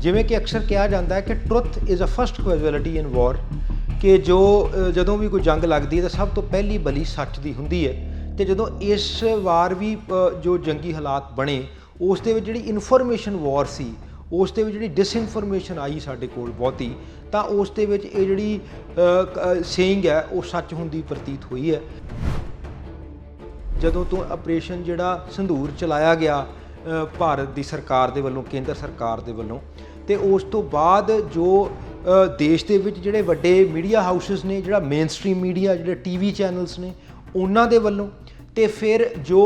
ਜਿਵੇਂ ਕਿ ਅਕਸਰ ਕਿਹਾ ਜਾਂਦਾ ਹੈ ਕਿ truth is a first casualty in war ਕਿ ਜੋ ਜਦੋਂ ਵੀ ਕੋਈ ਜੰਗ ਲੱਗਦੀ ਹੈ ਤਾਂ ਸਭ ਤੋਂ ਪਹਿਲੀ ਬਲੀ ਸੱਚ ਦੀ ਹੁੰਦੀ ਹੈ। ਤੇ ਜਦੋਂ ਇਸ ਵਾਰ ਵੀ ਜੋ ਜੰਗੀ ਹਾਲਾਤ ਬਣੇ, ਉਸ ਦੇ ਵਿੱਚ ਜਿਹੜੀ ਇਨਫੋਰਮੇਸ਼ਨ ਵਾਰ ਸੀ, ਉਸ ਦੇ ਵਿੱਚ ਜਿਹੜੀ ਡਿਸਇਨਫੋਰਮੇਸ਼ਨ ਆਈ ਸਾਡੇ ਕੋਲ ਬਹੁਤੀ, ਤਾਂ ਉਸ ਦੇ ਵਿੱਚ ਇਹ ਜਿਹੜੀ ਸੇਇੰਗ ਹੈ, ਉਹ ਸੱਚ ਹੁੰਦੀ ਪ੍ਰਤੀਤ ਹੋਈ ਹੈ। ਜਦੋਂ ਤੋਂ ਆਪਰੇਸ਼ਨ ਜਿਹੜਾ ਸੰਧੂਰ ਚਲਾਇਆ ਗਿਆ ਭਾਰਤ ਦੀ ਸਰਕਾਰ ਦੇ ਵੱਲੋਂ, ਕੇਂਦਰ ਸਰਕਾਰ ਦੇ ਵੱਲੋਂ ਤੇ ਉਸ ਤੋਂ ਬਾਅਦ ਜੋ ਦੇਸ਼ ਦੇ ਵਿੱਚ ਜਿਹੜੇ ਵੱਡੇ ਮੀਡੀਆ ਹਾਊਸਸ ਨੇ, ਜਿਹੜਾ ਮੇਨ ਮੇਨਸਟ੍ਰੀਮ ਮੀਡੀਆ ਜਿਹੜੇ ਟੀਵੀ ਚੈਨਲਸ ਨੇ, ਉਹਨਾਂ ਦੇ ਵੱਲੋਂ ਤੇ ਫਿਰ ਜੋ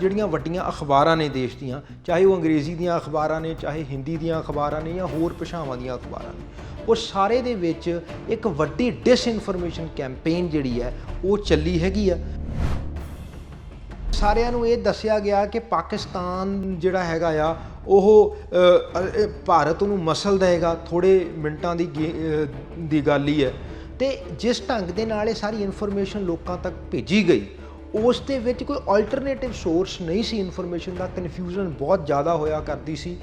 ਜਿਹੜੀਆਂ ਵੱਡੀਆਂ ਅਖਬਾਰਾਂ ਨੇ ਦੇਸ਼ ਦੀਆਂ, ਚਾਹੇ ਉਹ ਅੰਗਰੇਜ਼ੀ ਦੀਆਂ ਅਖਬਾਰਾਂ ਨੇ, ਚਾਹੇ ਹਿੰਦੀ ਦੀਆਂ ਅਖਬਾਰਾਂ ਨੇ ਜਾਂ ਹੋਰ ਭਾਸ਼ਾਵਾਂ ਦੀਆਂ ਅਖਬਾਰਾਂ ਨੇ, ਉਹ ਸਾਰੇ ਦੇ ਵਿੱਚ ਇੱਕ ਵੱਡੀ ਡਿਸਇਨਫੋਰਮੇਸ਼ਨ ਕੈਂਪੇਨ ਜਿਹੜੀ ਹੈ, ਉਹ ਚੱਲੀ ਹੈਗੀ ਆ। ਸਾਰਿਆਂ ਨੂੰ ਇਹ ਦੱਸਿਆ ਗਿਆ ਕਿ ਪਾਕਿਸਤਾਨ ਜਿਹੜਾ ਹੈਗਾ ਆ, ਉਹ ਭਾਰਤ ਨੂੰ ਮਸਲ ਦੇਗਾ ਥੋੜੇ ਮਿੰਟਾਂ ਦੀ ਗੇ- ਦੀ ਗੱਲ ਹੀ ਹੈ। ਤੇ ਜਿਸ ਢੰਗ ਦੇ ਨਾਲ ਇਹ ਸਾਰੀ ਇਨਫੋਰਮੇਸ਼ਨ ਲੋਕਾਂ ਤੱਕ ਭੇਜੀ ਗਈ, ਉਸ ਦੇ ਵਿੱਚ ਕੋਈ ਆਲਟਰਨੇਟਿਵ ਸੋਰਸ ਨਹੀਂ ਸੀ ਇਨਫੋਰਮੇਸ਼ਨ ਦਾ ਕਨਫਿਊਜ਼ਨ ਬਹੁਤ ਜ਼ਿਆਦਾ ਹੋਇਆ ਕਰਦੀ ਸੀ।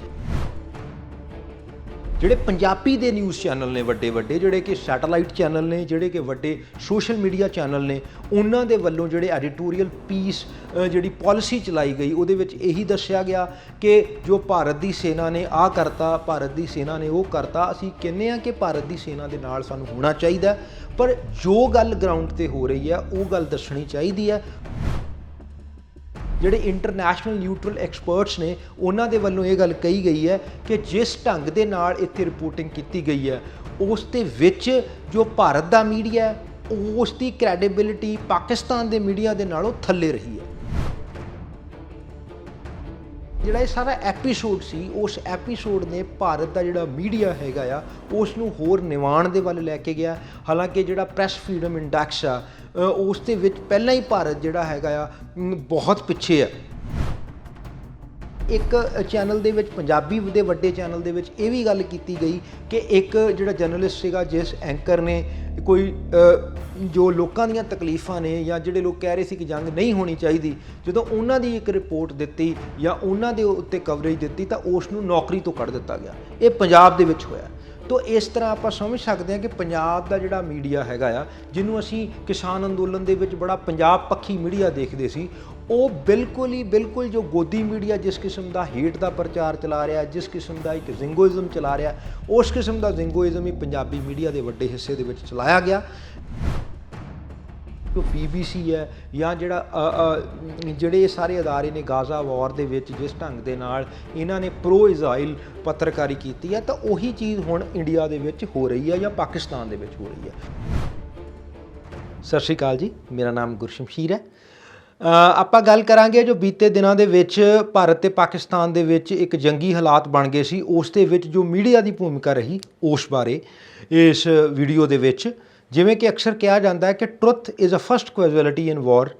ਜਿਹੜੇ ਪੰਜਾਬੀ ਦੇ ਨਿਊਜ਼ ਚੈਨਲ ਨੇ, ਵੱਡੇ ਵੱਡੇ ਜਿਹੜੇ ਕਿ ਸੈਟੇਲਾਈਟ ਚੈਨਲ ਨੇ, ਜਿਹੜੇ ਕਿ ਵੱਡੇ ਸੋਸ਼ਲ ਮੀਡੀਆ ਚੈਨਲ ਨੇ, ਉਹਨਾਂ ਦੇ ਵੱਲੋਂ ਜਿਹੜੇ ਐਡੀਟੋਰੀਅਲ ਪੀਸ ਜਿਹੜੀ ਪਾਲਿਸੀ ਚਲਾਈ ਗਈ, ਉਹਦੇ ਵਿੱਚ ਇਹੀ ਦੱਸਿਆ ਗਿਆ ਕਿ ਜੋ ਭਾਰਤ ਦੀ ਸੈਨਾ ਨੇ ਆਹ ਕਰਤਾ, ਭਾਰਤ ਦੀ ਸੈਨਾ ਨੇ ਉਹ ਕਰਤਾ, ਅਸੀਂ ਕਹਿੰਦੇ ਆ ਕਿ ਭਾਰਤ ਦੀ ਸੈਨਾ ਦੇ ਨਾਲ ਸਾਨੂੰ ਹੋਣਾ ਚਾਹੀਦਾ ਪਰ ਜੋ ਗੱਲ ਗਰਾਊਂਡ ਤੇ ਹੋ ਰਹੀ ਹੈ, ਉਹ ਗੱਲ ਦੱਸਣੀ ਚਾਹੀਦੀ ਹੈ। ਜਿਹੜੇ ਇੰਟਰਨੈਸ਼ਨਲ ਨਿਊਟਰਲ ਐਕਸਪਰਟਸ ਨੇ, ਉਹਨਾਂ ਦੇ ਵੱਲੋਂ ਇਹ ਗੱਲ ਕਹੀ ਗਈ ਹੈ ਕਿ ਜਿਸ ਢੰਗ ਦੇ ਨਾਲ ਇੱਥੇ ਰਿਪੋਰਟਿੰਗ ਕੀਤੀ ਗਈ ਹੈ, ਉਸ ਦੇ ਵਿੱਚ ਜੋ ਭਾਰਤ ਦਾ ਮੀਡੀਆ ਹੈ, ਉਸ ਦੀ ਕ੍ਰੈਡੀਬਿਲਿਟੀ ਪਾਕਿਸਤਾਨ ਦੇ ਮੀਡੀਆ ਦੇ ਨਾਲੋਂ ਥੱਲੇ ਰਹੀ ਹੈ। ਜਿਹੜਾ ਇਹ ਸਾਰਾ ਐਪੀਸੋਡ ਸੀ, ਉਸ ਐਪੀਸੋਡ ਨੇ ਭਾਰਤ ਦਾ ਜਿਹੜਾ ਮੀਡੀਆ ਹੈਗਾ ਆ, ਉਸ ਨੂੰ ਹੋਰ ਨਿਵਾਣ ਦੇ ਵੱਲ ਲੈ ਕੇ ਗਿਆ। ਹਾਲਾਂਕਿ ਜਿਹੜਾ ਪ੍ਰੈਸ ਫਰੀडम ਇੰਡੈਕਸ ਆ ਉਸ ਦੇ ਵਿੱਚ ਪਹਿਲਾਂ ਹੀ ਭਾਰਤ ਜਿਹੜਾ ਹੈਗਾ ਆ ਬਹੁਤ ਪਿੱਛੇ ਆ। ਇੱਕ ਚੈਨਲ ਦੇ ਵਿੱਚ, ਪੰਜਾਬੀ ਦੇ ਵੱਡੇ ਚੈਨਲ ਦੇ ਵਿੱਚ ਇਹ ਵੀ ਗੱਲ ਕੀਤੀ ਗਈ ਕਿ ਇੱਕ ਜਿਹੜਾ ਜਰਨਲਿਸਟ ਸੀਗਾ, ਜਿਸ ਐਂਕਰ ਨੇ ਕੋਈ ਜੋ ਲੋਕਾਂ ਦੀਆਂ ਤਕਲੀਫਾਂ ਨੇ ਜਾਂ ਜਿਹੜੇ ਲੋਕ ਕਹਿ ਰਹੇ ਸੀ ਕਿ ਜੰਗ ਨਹੀਂ ਹੋਣੀ ਚਾਹੀਦੀ, ਜਦੋਂ ਉਹਨਾਂ ਦੀ ਇੱਕ ਰਿਪੋਰਟ ਦਿੱਤੀ ਜਾਂ ਉਹਨਾਂ ਦੇ ਉੱਤੇ ਕਵਰੇਜ ਦਿੱਤੀ ਤਾਂ ਉਸ ਨੂੰ ਨੌਕਰੀ ਤੋਂ ਕੱਢ ਦਿੱਤਾ ਗਿਆ। ਇਹ ਪੰਜਾਬ ਦੇ ਵਿੱਚ ਹੋਇਆ। ਤੋ ਇਸ ਤਰ੍ਹਾਂ ਆਪਾਂ ਸਮਝ ਸਕਦੇ ਹਾਂ ਕਿ ਪੰਜਾਬ ਦਾ ਜਿਹੜਾ ਮੀਡੀਆ ਹੈਗਾ ਆ, ਜਿਹਨੂੰ ਅਸੀਂ ਕਿਸਾਨ ਅੰਦੋਲਨ ਦੇ ਵਿੱਚ ਬੜਾ ਪੰਜਾਬ ਪੱਖੀ ਮੀਡੀਆ ਦੇਖਦੇ ਸੀ ਉਹ ਬਿਲਕੁਲ ਹੀ, ਬਿਲਕੁਲ ਜੋ ਗੋਦੀ ਮੀਡੀਆ ਜਿਸ ਕਿਸਮ ਦਾ ਹੇਟ ਦਾ ਪ੍ਰਚਾਰ ਚਲਾ ਰਿਹਾ, ਜਿਸ ਕਿਸਮ ਦਾ ਇੱਕ ਜ਼ਿੰਗੋਇਜ਼ਮ ਚਲਾ ਰਿਹਾ, ਉਸ ਕਿਸਮ ਦਾ ਜ਼ਿੰਗੋਇਜ਼ਮ ਹੀ ਪੰਜਾਬੀ ਮੀਡੀਆ ਦੇ ਵੱਡੇ ਹਿੱਸੇ ਦੇ ਵਿੱਚ ਚਲਾਇਆ ਗਿਆ। ਜੋ BBC ਹੈ ਜਾਂ ਜਿਹੜਾ ਜਿਹੜੇ ਇਹ ਸਾਰੇ ਅਦਾਰੇ ਨੇ ਗਾਜ਼ਾ ਵਾਰ ਦੇ ਵਿੱਚ ਜਿਸ ਢੰਗ ਦੇ ਨਾਲ ਇਹਨਾਂ ਨੇ ਪ੍ਰੋ ਇਜ਼ਰਾਈਲ ਪੱਤਰਕਾਰੀ ਕੀਤੀ ਹੈ, ਤਾਂ ਉਹੀ ਚੀਜ਼ ਹੁਣ ਇੰਡੀਆ ਦੇ ਵਿੱਚ ਹੋ ਰਹੀ ਹੈ ਜਾਂ ਪਾਕਿਸਤਾਨ ਦੇ ਵਿੱਚ ਹੋ ਰਹੀ ਹੈ। ਸਤਿ ਸ਼੍ਰੀ ਅਕਾਲ ਜੀ, ਮੇਰਾ ਨਾਮ ਗੁਰਸ਼ਮਸ਼ੀਰ ਹੈ। ਆਪਾਂ ਗੱਲ ਕਰਾਂਗੇ ਜੋ ਬੀਤੇ ਦਿਨਾਂ ਦੇ ਵਿੱਚ ਭਾਰਤ ਤੇ ਪਾਕਿਸਤਾਨ ਦੇ ਵਿੱਚ ਇੱਕ ਜੰਗੀ ਹਾਲਾਤ ਬਣ ਗਏ ਸੀ, ਉਸ ਦੇ ਵਿੱਚ ਜੋ ਮੀਡੀਆ ਦੀ ਭੂਮਿਕਾ ਰਹੀ, ਉਸ ਬਾਰੇ, ਇਸ ਵੀਡੀਓ ਦੇ ਵਿੱਚ। ਜਿਵੇਂ ਕਿ ਅਕਸਰ ਕਿਹਾ ਜਾਂਦਾ ਹੈ ਕਿ truth is a first casualty in war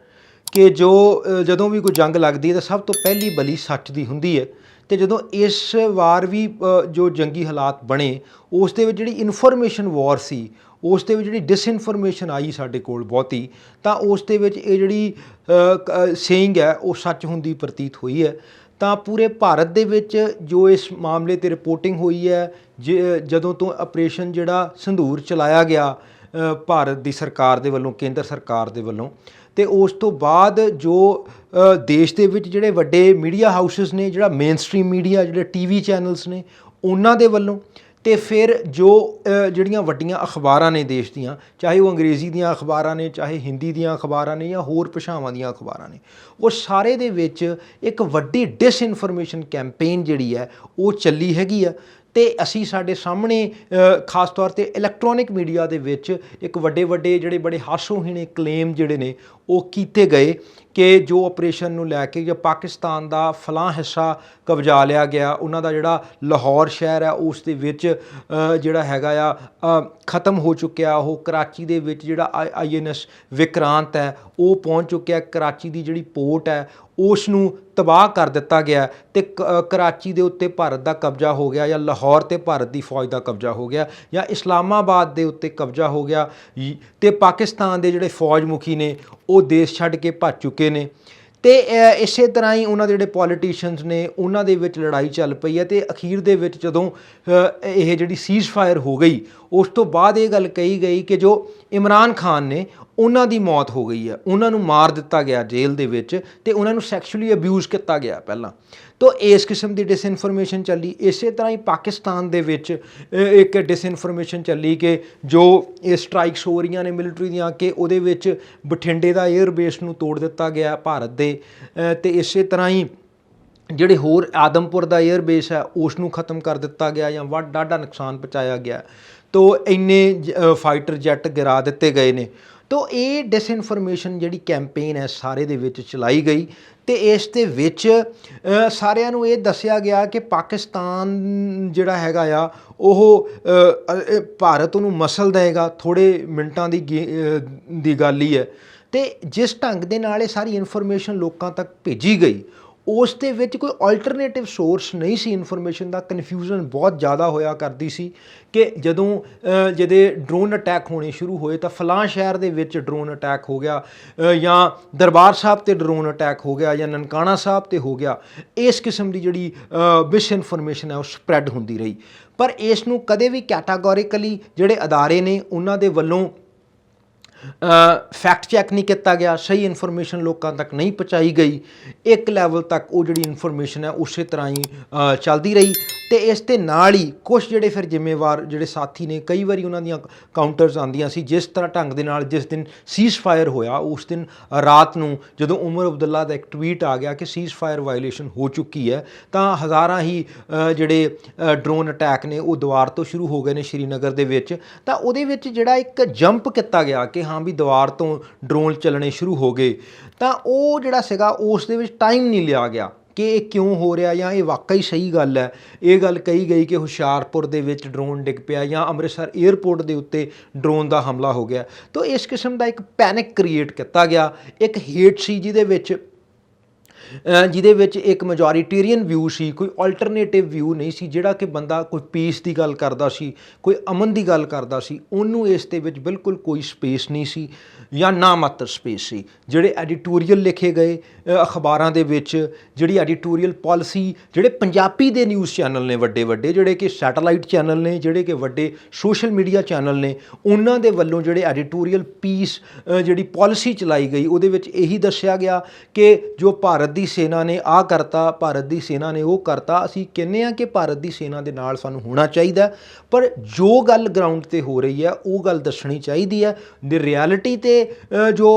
ਕਿ ਜੋ ਜਦੋਂ ਵੀ ਕੋਈ ਜੰਗ ਲੱਗਦੀ ਹੈ ਤਾਂ ਸਭ ਤੋਂ ਪਹਿਲੀ ਬਲੀ ਸੱਚ ਦੀ ਹੁੰਦੀ ਹੈ। ਤੇ ਜਦੋਂ ਇਸ ਵਾਰ ਵੀ ਜੋ ਜੰਗੀ ਹਾਲਾਤ ਬਣੇ, ਉਸ ਦੇ ਵਿੱਚ ਜਿਹੜੀ ਇਨਫੋਰਮੇਸ਼ਨ ਵਾਰ ਸੀ ਉਸ ਦੇ ਵਿੱਚ ਜਿਹੜੀ ਡਿਸਇਨਫੋਰਮੇਸ਼ਨ ਆਈ ਸਾਡੇ ਕੋਲ ਬਹੁਤੀ, ਤਾਂ ਉਸ ਦੇ ਵਿੱਚ ਇਹ ਜਿਹੜੀ ਸੇਇੰਗ ਹੈ, ਉਹ ਸੱਚ ਹੁੰਦੀ ਪ੍ਰਤੀਤ ਹੋਈ ਹੈ। ਤਾਂ ਪੂਰੇ ਭਾਰਤ ਦੇ ਵਿੱਚ ਜੋ ਇਸ ਮਾਮਲੇ ਤੇ ਰਿਪੋਰਟਿੰਗ ਹੋਈ ਹੈ, ਜ- ਜਦੋਂ ਤੋਂ ਆਪਰੇਸ਼ਨ ਜਿਹੜਾ ਸੰਧੂਰ ਚਲਾਇਆ ਗਿਆ ਭਾਰਤ ਦੀ ਸਰਕਾਰ ਦੇ ਵੱਲੋਂ, ਕੇਂਦਰ ਸਰਕਾਰ ਦੇ ਵੱਲੋਂ, ਤੇ ਉਸ ਤੋਂ ਬਾਅਦ ਜੋ ਦੇਸ਼ ਦੇ ਵਿੱਚ ਜਿਹੜੇ ਵੱਡੇ ਮੀਡੀਆ ਹਾਊਸਸ ਨੇ, ਜਿਹੜਾ ਮੇਨ ਮੇਨਸਟ੍ਰੀਮ ਮੀਡੀਆ ਜਿਹੜੇ ਟੀਵੀ ਚੈਨਲਸ ਨੇ, ਉਹਨਾਂ ਦੇ ਵੱਲੋਂ ਤੇ ਫਿਰ ਜੋ ਜਿਹੜੀਆਂ ਵੱਡੀਆਂ ਅਖਬਾਰਾਂ ਨੇ ਦੇਸ਼ ਦੀਆਂ, ਚਾਹੇ ਉਹ ਅੰਗਰੇਜ਼ੀ ਦੀਆਂ ਅਖਬਾਰਾਂ ਨੇ, ਚਾਹੇ ਹਿੰਦੀ ਦੀਆਂ ਅਖਬਾਰਾਂ ਨੇ ਜਾਂ ਹੋਰ ਭਾਸ਼ਾਵਾਂ ਦੀਆਂ ਅਖਬਾਰਾਂ ਨੇ, ਉਹ ਸਾਰੇ ਦੇ ਵਿੱਚ ਇੱਕ ਵੱਡੀ ਡਿਸਇਨਫੋਰਮੇਸ਼ਨ ਕੈਂਪੇਨ ਜਿਹੜੀ ਹੈ, ਉਹ ਚੱਲੀ ਹੈਗੀ ਆ। ਤੇ ਅਸੀਂ ਸਾਡੇ ਸਾਹਮਣੇ ਖਾਸ ਤੌਰ ਤੇ ਇਲੈਕਟ੍ਰੋਨਿਕ ਮੀਡੀਆ ਦੇ ਵਿੱਚ ਇੱਕ ਵੱਡੇ ਵੱਡੇ ਜਿਹੜੇ ਬੜੇ ਹਾਸੋਹੀਣੇ ਕਲੇਮ ਜਿਹੜੇ ਨੇ, ਉਹ ਕੀਤੇ ਗਏ ਕਿ ਜੋ ਆਪਰੇਸ਼ਨ ਨੂੰ ਲੈ ਕੇ ਜਾਂ ਪਾਕਿਸਤਾਨ ਦਾ ਫਲਾਂ ਹਿੱਸਾ ਕਬਜ਼ਾ ਲਿਆ ਗਿਆ, ਉਹਨਾਂ ਦਾ ਜਿਹੜਾ ਲਾਹੌਰ ਸ਼ਹਿਰ ਹੈ, ਉਸ ਦੇ ਵਿੱਚ ਜਿਹੜਾ ਹੈਗਾ ਆ ਖਤਮ ਹੋ ਚੁੱਕਿਆ, ਉਹ ਕਰਾਚੀ ਦੇ ਵਿੱਚ ਜਿਹੜਾ ਆਈਐਨਐਸ ਵਿਕਰਾਂਤ ਹੈ, ਉਹ ਪਹੁੰਚ ਚੁੱਕਿਆ, ਕਰਾਚੀ ਦੀ ਜਿਹੜੀ ਪੋਰਟ ਹੈ ਉਸ ਨੂੰ ਤਬਾਹ ਕਰ ਦਿੱਤਾ ਗਿਆ ਤੇ ਕ- ਕਰਾਚੀ ਦੇ ਉੱਤੇ ਭਾਰਤ ਦਾ ਕਬਜ਼ਾ ਹੋ ਗਿਆ ਜਾਂ ਲਾਹੌਰ ਤੇ ਭਾਰਤ ਦੀ ਫੌਜ ਦਾ ਕਬਜ਼ਾ ਹੋ ਗਿਆ ਜਾਂ ਇਸਲਾਮਾਬਾਦ ਦੇ ਉੱਤੇ ਕਬਜ਼ਾ ਹੋ ਗਿਆ, ਈ- ਤੇ ਪਾਕਿਸਤਾਨ ਦੇ ਜਿਹੜੇ ਫੌਜ ਮੁਖੀ ਨੇ, ਉਹ ਦੇਸ਼ ਛੱਡ ਕੇ ਭੱਜ ਚੁੱਕੇ ਨੇ। ਤੇ ਇਸੇ ਤਰ੍ਹਾਂ ਹੀ ਉਹਨਾਂ ਦੇ ਜਿਹੜੇ ਪੋਲੀਟੀਸ਼ੀਅਨਸ ਨੇ, ਉਹਨਾਂ ਦੇ ਵਿੱਚ ਲੜਾਈ ਚੱਲ ਪਈ ਹੈ ਤੇ ਅਖੀਰ ਦੇ ਵਿੱਚ ਜਦੋਂ ਇਹ ਜਿਹੜੀ ਸੀਜ਼ਫਾਇਰ ਹੋ ਗਈ, ਉਸ ਤੋਂ ਬਾਅਦ ਇਹ ਗੱਲ ਕਹੀ ਗਈ ਕਿ ਜੋ ਇਮਰਾਨ ਖਾਨ ਨੇ ਉਹਨਾਂ ਦੀ ਮੌਤ ਹੋ ਗਈ ਹੈ। ਉਹਨਾਂ ਨੂੰ ਮਾਰ ਦਿੱਤਾ ਗਿਆ ਜੇਲ੍ਹ ਦੇ ਵਿੱਚ ਤੇ ਉਹਨਾਂ ਨੂੰ ਸੈਕਸ਼ੂਅਲੀ ਅਬਿਊਜ਼ ਕੀਤਾ ਗਿਆ ਪਹਿਲਾਂ। ਤੋ ਇਸ ਕਿਸਮ ਦੀ ਡਿਸਇਨਫੋਰਮੇਸ਼ਨ ਚੱਲੀ। ਇਸੇ ਤਰ੍ਹਾਂ ਹੀ ਪਾਕਿਸਤਾਨ ਦੇ ਵਿੱਚ ਇੱਕ ਡਿਸਇਨਫੋਰਮੇਸ਼ਨ ਚੱਲੀ ਕਿ ਜੋ ਇਹ ਸਟ੍ਰਾਈਕਸ ਹੋ ਰਹੀਆਂ ਨੇ ਮਿਲਟਰੀ ਦੀਆਂ ਕਿ ਉਹਦੇ ਵਿੱਚ ਬਠਿੰਡੇ ਦਾ 에ਅਰ ਬੇਸ ਨੂੰ ਤੋੜ ਦਿੱਤਾ ਗਿਆ ਭਾਰਤ ਦੇ। ਅ, ਤੇ ਇਸੇ ਤਰ੍ਹਾਂ ਹੀ ਜਿਹੜੇ ਹੋਰ ਆਦਮਪੁਰ ਦਾ 에ਅਰ ਬੇਸ ਹੈ ਉਸ ਨੂੰ ਖਤਮ ਕਰ ਦਿੱਤਾ ਗਿਆ ਜਾਂ ਵੱਡ ਡਾਢਾ ਨੁਕਸਾਨ ਪਹੁੰਚਾਇਆ ਗਿਆ। ਤੋ ਇੰਨੇ ਫਾਈਟਰ ਜੈਟ ਗਿਰਾ ਦਿੱਤੇ ਗਏ ਨੇ। ਤੋ ਇਹ ਡਿਸਇਨਫੋਰਮੇਸ਼ਨ ਜਿਹੜੀ ਕੈਂਪੇਨ ਹੈ ਸਾਰੇ ਦੇ ਵਿੱਚ ਚਲਾਈ ਗਈ ਤੇ ਇਸ ਦੇ ਵਿੱਚ ਸਾਰਿਆਂ ਨੂੰ ਇਹ ਦੱਸਿਆ ਗਿਆ ਕਿ ਪਾਕਿਸਤਾਨ ਜਿਹੜਾ ਹੈਗਾ ਆ, ਉਹ ਭਾਰਤ ਉਹਨੂੰ ਮਸਲ ਦੇਗਾ ਥੋੜੇ ਮਿੰਟਾਂ ਦੀ ਗੇ- ਦੀ ਗੱਲ ਹੀ ਹੈ। ਤੇ ਜਿਸ ਢੰਗ ਦੇ ਨਾਲ ਇਹ ਸਾਰੀ ਇਨਫੋਰਮੇਸ਼ਨ ਲੋਕਾਂ ਤੱਕ ਭੇਜੀ ਗਈ ਉਸ ਦੇ ਵਿੱਚ ਕੋਈ ਆਲਟਰਨੇਟਿਵ ਸੋਰਸ ਨਹੀਂ ਸੀ ਇਨਫੋਰਮੇਸ਼ਨ ਦਾ ਕਨਫਿਊਜ਼ਨ ਬਹੁਤ ਜ਼ਿਆਦਾ ਹੋਇਆ ਕਰਦੀ ਸੀ ਕਿ ਜਦੋਂ ਅ, ਜਦੇ ਡਰੋਨ ਅਟੈਕ ਹੋਣੇ ਸ਼ੁਰੂ ਹੋਏ ਤਾਂ ਫਲਾਂ ਸ਼ਹਿਰ ਦੇ ਵਿੱਚ ਡਰੋਨ ਅਟੈਕ ਹੋ ਗਿਆ ਜਾਂ ਦਰਬਾਰ ਸਾਹਿਬ ਤੇ ਡਰੋਨ ਅਟੈਕ ਹੋ ਗਿਆ ਜਾਂ ਨਨਕਾਣਾ ਸਾਹਿਬ ਤੇ ਹੋ ਗਿਆ ਇਸ ਕਿਸਮ ਦੀ ਜਿਹੜੀ ਮਿਸ ਇਨਫੋਰਮੇਸ਼ਨ ਹੈ ਉਹ ਸਪਰੈਡ ਹੁੰਦੀ ਰਹੀ। ਪਰ ਇਸ ਨੂੰ ਕਦੇ ਵੀ ਕੈਟਾਗੋਰੀਕਲੀ ਜਿਹੜੇ ਅਦਾਰੇ ਨੇ ਉਹਨਾਂ ਦੇ ਵੱਲੋਂ ਫੈਕਟ ਚੈੱਕ ਨਹੀਂ ਕੀਤਾ ਗਿਆ, ਸਹੀ ਇਨਫੋਰਮੇਸ਼ਨ ਲੋਕਾਂ ਤੱਕ ਨਹੀਂ ਪਹੁੰਚਾਈ ਗਈ। ਇੱਕ ਲੈਵਲ ਤੱਕ ਉਹ ਜਿਹੜੀ ਇਨਫੋਰਮੇਸ਼ਨ ਹੈ, ਉਸੇ ਤਰ੍ਹਾਂ ਹੀ ਚੱਲਦੀ ਰਹੀ। ਤੇ ਇਸ ਦੇ ਨਾਲ ਹੀ ਕੁਝ ਜਿਹੜੇ ਫਿਰ ਜ਼ਿੰਮੇਵਾਰ ਜਿਹੜੇ ਸਾਥੀ ਨੇ, ਕਈ ਵਾਰੀ ਉਹਨਾਂ ਦੀਆਂ ਕਾਊਂਟਰਸ ਆਉਂਦੀਆਂ ਸੀ, ਜਿਸ ਤਰ੍ਹਾਂ ਢੰਗ ਦੇ ਨਾਲ ਜਿਸ ਦਿਨ ਸੀਜ਼ ਫਾਇਰ ਹੋਇਆ, ਉਸ ਦਿਨ ਰਾਤ ਨੂੰ ਜਦੋਂ ਉਮਰ ਅਬਦੁੱਲਾ ਦਾ ਇੱਕ ਟਵੀਟ ਆ ਗਿਆ ਕਿ ਸੀਜ਼ ਫਾਇਰ ਵਾਇਲੇਸ਼ਨ ਹੋ ਚੁੱਕੀ ਹੈ, ਤਾਂ ਹਜ਼ਾਰਾਂ ਹੀ ਜਿਹੜੇ ਡਰੋਨ ਅਟੈਕ ਨੇ, ਉਹ ਦੁਆਰ ਤੋਂ ਸ਼ੁਰੂ ਹੋ ਗਏ ਨੇ ਸ਼੍ਰੀਨਗਰ ਦੇ ਵਿੱਚ। ਤਾਂ ਉਹਦੇ ਵਿੱਚ ਜਿਹੜਾ ਇੱਕ ਜੰਪ ਕੀਤਾ ਗਿਆ ਕਿ ਹਾਂ ਵੀ ਦੀਵਾਰ ਤੋਂ ਡਰੋਨ ਚੱਲਣੇ ਸ਼ੁਰੂ ਹੋ ਗਏ। ਤਾਂ ਉਹ ਜਿਹੜਾ ਸੀਗਾ, ਉਸ ਦੇ ਵਿੱਚ ਟਾਈਮ ਨਹੀਂ ਲਿਆ ਗਿਆ ਕਿ ਇਹ ਕਿਉਂ ਹੋ ਰਿਹਾ ਜਾਂ ਇਹ ਵਾਕਈ ਸਹੀ ਗੱਲ ਹੈ। ਇਹ ਗੱਲ ਕਹੀ ਗਈ ਕਿ ਹੁਸ਼ਿਆਰਪੁਰ ਦੇ ਵਿੱਚ ਡਰੋਨ ਡਿੱਗ ਪਿਆ ਜਾਂ ਅੰਮ੍ਰਿਤਸਰ 에ਅਰਪੋਰਟ ਦੇ ਉੱਤੇ ਡਰੋਨ ਦਾ ਹਮਲਾ ਹੋ ਗਿਆ। ਤਾਂ ਇਸ ਕਿਸਮ ਦਾ ਇੱਕ ਪੈਨਿਕ ਕ੍ਰੀਏਟ ਕੀਤਾ ਗਿਆ। ਇੱਕ ਹੇਟ ਸੀ ਜਿਹਦੇ ਵਿੱਚ ਜਿਹਦੇ ਵਿੱਚ ਇੱਕ ਮੈਜੋਰਿਟੇਰੀਅਨ ਵਿਊ ਸੀ, ਕੋਈ ਆਲਟਰਨੇਟਿਵ ਵਿਊ ਨਹੀਂ ਸੀ, ਜਿਹੜਾ ਕਿ ਬੰਦਾ ਕੋਈ ਪੀਸ ਦੀ ਗੱਲ ਕਰਦਾ ਸੀ, ਕੋਈ ਅਮਨ ਦੀ ਗੱਲ ਕਰਦਾ ਸੀ, ਉਹਨੂੰ ਇਸ ਦੇ ਵਿੱਚ ਬਿਲਕੁਲ ਕੋਈ ਸਪੇਸ ਨਹੀਂ ਸੀ ਜਾਂ ਨਾ ਮਾਤਰ ਸਪੇਸ ਸੀ। ਜਿਹੜੇ ਐਡੀਟੋਰੀਅਲ ਲਿਖੇ ਗਏ ਅਖਬਾਰਾਂ ਦੇ ਵਿੱਚ, ਜਿਹੜੀ ਐਡੀਟੋਰੀਅਲ ਪਾਲਿਸੀ ਜਿਹੜੇ ਪੰਜਾਬੀ ਦੇ ਨਿਊਜ਼ ਚੈਨਲ ਨੇ ਵੱਡੇ ਵੱਡੇ, ਜਿਹੜੇ ਕਿ ਸੈਟੇਲਾਈਟ ਚੈਨਲ ਨੇ, ਜਿਹੜੇ ਕਿ ਵੱਡੇ ਸੋਸ਼ਲ ਮੀਡੀਆ ਚੈਨਲ ਨੇ, ਉਹਨਾਂ ਦੇ ਵੱਲੋਂ ਜਿਹੜੇ ਐਡੀਟੋਰੀਅਲ ਪੀਸ ਜਿਹੜੀ ਪਾਲਿਸੀ ਚਲਾਈ ਗਈ, ਉਹਦੇ ਵਿੱਚ ਇਹੀ ਦੱਸਿਆ ਗਿਆ ਕਿ ਜੋ ਭਾਰਤ ਭਾਰਤ ਦੀ ਸੈਨਾ ਨੇ ਆ ਕਰਤਾ, ਭਾਰਤ ਦੀ ਸੈਨਾ ਨੇ ਉਹ ਕਰਤਾ। ਅਸੀਂ ਕਹਿੰਦੇ ਆ ਕਿ ਭਾਰਤ ਦੀ ਸੈਨਾ ਦੇ ਨਾਲ ਸਾਨੂੰ ਹੋਣਾ ਚਾਹੀਦਾ ਪਰ ਜੋ ਗੱਲ ਗਰਾਊਂਡ ਤੇ ਹੋ ਰਹੀ ਹੈ, ਉਹ ਗੱਲ ਦੱਸਣੀ ਚਾਹੀਦੀ ਹੈ। ਦੀ ਰਿਐਲਿਟੀ ਤੇ ਜੋ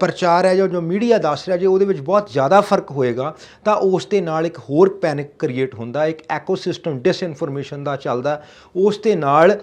ਪ੍ਰਚਾਰ ਹੈ ਜੋ ਜੋ ਮੀਡੀਆ ਦੱਸ ਰਿਹਾ ਜੇ ਉਹਦੇ ਵਿੱਚ ਬਹੁਤ ਜ਼ਿਆਦਾ ਫ਼ਰਕ ਹੋਏਗਾ, ਤਾਂ ਉਸ ਦੇ ਨਾਲ ਇੱਕ ਹੋਰ ਪੈਨਿਕ ਕ੍ਰੀਏਟ ਹੁੰਦਾ, ਇੱਕ ਐਕੋਸਿਸਟਮ ਡਿਸਇਨਫੋਰਮੇਸ਼ਨ ਦਾ ਚੱਲਦਾ। ਉਸ ਦੇ ਨਾਲ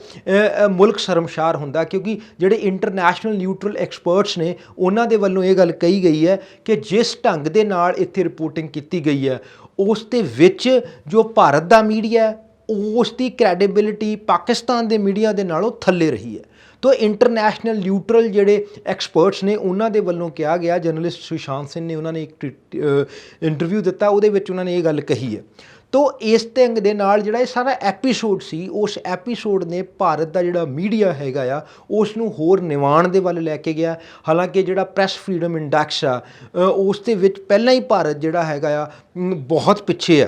ਮੁਲਕ ਸ਼ਰਮਸ਼ਾਰ ਹੁੰਦਾ, ਕਿਉਂਕਿ ਜਿਹੜੇ ਇੰਟਰਨੈਸ਼ਨਲ ਨਿਊਟਰਲ ਐਕਸਪਰਟਸ ਨੇ, ਉਹਨਾਂ ਦੇ ਵੱਲੋਂ ਇਹ ਗੱਲ ਕਹੀ ਗਈ ਹੈ ਕਿ ਜਿਸ ਢੰਗ ਦੇ ਨਾਲ ਇੱਥੇ ਰਿਪੋਰਟਿੰਗ ਕੀਤੀ ਗਈ ਹੈ, ਉਸ ਦੇ ਵਿੱਚ ਜੋ ਭਾਰਤ ਦਾ ਮੀਡੀਆ ਉਸ ਦੀ ਕ੍ਰੈਡੀਬਿਲਿਟੀ ਪਾਕਿਸਤਾਨ ਦੇ ਮੀਡੀਆ ਦੇ ਨਾਲੋਂ ਥੱਲੇ ਰਹੀ ਹੈ। ਤੋ ਇੰਟਰਨੈਸ਼ਨਲ ਨਿਊਟਰਲ ਜਿਹੜੇ ਐਕਸਪਰਟਸ ਨੇ, ਉਹਨਾਂ ਦੇ ਵੱਲੋਂ ਕਿਹਾ ਗਿਆ ਜਰਨਲਿਸਟ ਸੁਸ਼ਾਂਤ ਸਿੰਘ ਨੇ ਉਹਨਾਂ ਨੇ ਇੱਕ ਇੰਟਰਵਿਊ ਦਿੱਤਾ, ਉਹਦੇ ਵਿੱਚ ਉਹਨਾਂ ਨੇ ਇਹ ਗੱਲ ਕਹੀ ਹੈ। ਤੋ ਇਸ ਢੰਗ ਦੇ ਨਾਲ ਜਿਹੜਾ ਇਹ ਸਾਰਾ ਐਪੀਸੋਡ ਸੀ, ਉਸ ਐਪੀਸੋਡ ਨੇ ਭਾਰਤ ਦਾ ਜਿਹੜਾ ਮੀਡੀਆ ਹੈਗਾ ਆ ਉਸ ਨੂੰ ਹੋਰ ਨਿਵਾਣ ਦੇ ਵੱਲ ਲੈ ਕੇ ਗਿਆ। ਹਾਲਾਂਕਿ ਜਿਹੜਾ ਪ੍ਰੈਸ ਫਰੀडम ਇੰਡੈਕਸ ਆ ਉਸ ਦੇ ਵਿੱਚ ਪਹਿਲਾਂ ਹੀ ਭਾਰਤ ਜਿਹੜਾ ਹੈਗਾ ਆ ਬਹੁਤ ਪਿੱਛੇ ਆ।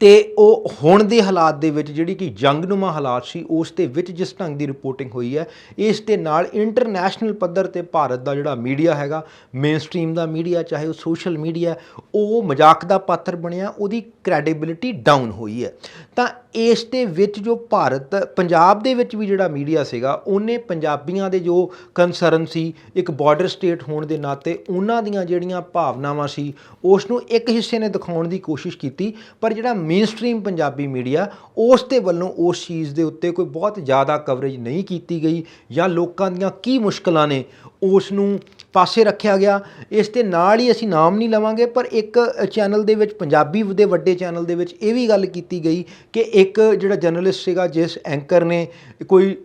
ਤੇ ਉਹ ਹੁਣ ਦੇ ਹਾਲਾਤ ਦੇ ਵਿੱਚ ਜਿਹੜੀ ਕਿ ਜੰਗਨੁਮਾ ਹਾਲਾਤ ਸੀ, ਉਸ ਦੇ ਵਿੱਚ ਜਿਸ ਢੰਗ ਦੀ ਰਿਪੋਰਟਿੰਗ ਹੋਈ ਹੈ, ਇਸ ਦੇ ਨਾਲ ਇੰਟਰਨੈਸ਼ਨਲ ਪੱਧਰ ਤੇ ਭਾਰਤ ਦਾ ਜਿਹੜਾ ਮੀਡੀਆ ਹੈਗਾ ਮੇਨ ਸਟ੍ਰੀਮ ਦਾ ਮੀਡੀਆ ਚਾਹੇ ਉਹ ਸੋਸ਼ਲ ਮੀਡੀਆ ਉਹ ਮਜ਼ਾਕ ਦਾ ਪਾਤਰ ਬਣਿਆ, ਉਹਦੀ ਕ੍ਰੈਡੀਬਿਲਿਟੀ ਡਾਊਨ ਹੋਈ ਹੈ। ਤਾਂ ਇਸ ਦੇ ਵਿੱਚ ਜੋ ਭਾਰਤ, ਪੰਜਾਬ ਦੇ ਵਿੱਚ ਵੀ ਜਿਹੜਾ ਮੀਡੀਆ ਸੀਗਾ, ਉਹਨੇ ਪੰਜਾਬੀਆਂ ਦੇ ਜੋ ਕੰਸਰਨ ਸੀ, ਇੱਕ ਬਾਰਡਰ ਸਟੇਟ ਹੋਣ ਦੇ ਨਾਤੇ, ਉਹਨਾਂ ਦੀਆਂ ਜਿਹੜੀਆਂ ਭਾਵਨਾਵਾਂ ਸੀ ਉਸ ਨੂੰ ਇੱਕ ਹਿੱਸੇ ਨੇ ਦਿਖਾਉਣ ਦੀ ਕੋਸ਼ਿਸ਼ ਕੀਤੀ, ਪਰ ਜਿਹੜਾ ਮੇਨਸਟ੍ਰੀਮ ਪੰਜਾਬੀ ਮੀਡੀਆ ਉਸ ਦੇ ਵੱਲੋਂ ਉਸ ਚੀਜ਼ ਦੇ ਉੱਤੇ ਕੋਈ ਬਹੁਤ ਜ਼ਿਆਦਾ ਕਵਰੇਜ ਨਹੀਂ ਕੀਤੀ ਗਈ ਜਾਂ ਲੋਕਾਂ ਦੀਆਂ ਕੀ ਮੁਸ਼ਕਲਾਂ ਨੇ ਉਸ ਨੂੰ ਪਾਸੇ ਰੱਖਿਆ ਗਿਆ। ਇਸ ਦੇ ਨਾਲ ਹੀ ਅਸੀਂ ਨਾਮ ਨਹੀਂ ਲਵਾਂਗੇ, ਪਰ ਇੱਕ ਚੈਨਲ ਦੇ ਵਿੱਚ, ਪੰਜਾਬੀ ਦੇ ਵੱਡੇ ਚੈਨਲ ਦੇ ਵਿੱਚ ਇਹ ਵੀ ਗੱਲ ਕੀਤੀ ਗਈ ਕਿ ਇੱਕ ਜਿਹੜਾ ਜਰਨਲਿਸਟ ਸੀਗਾ, ਜਿਸ ਐਂਕਰ ਨੇ ਕੋਈ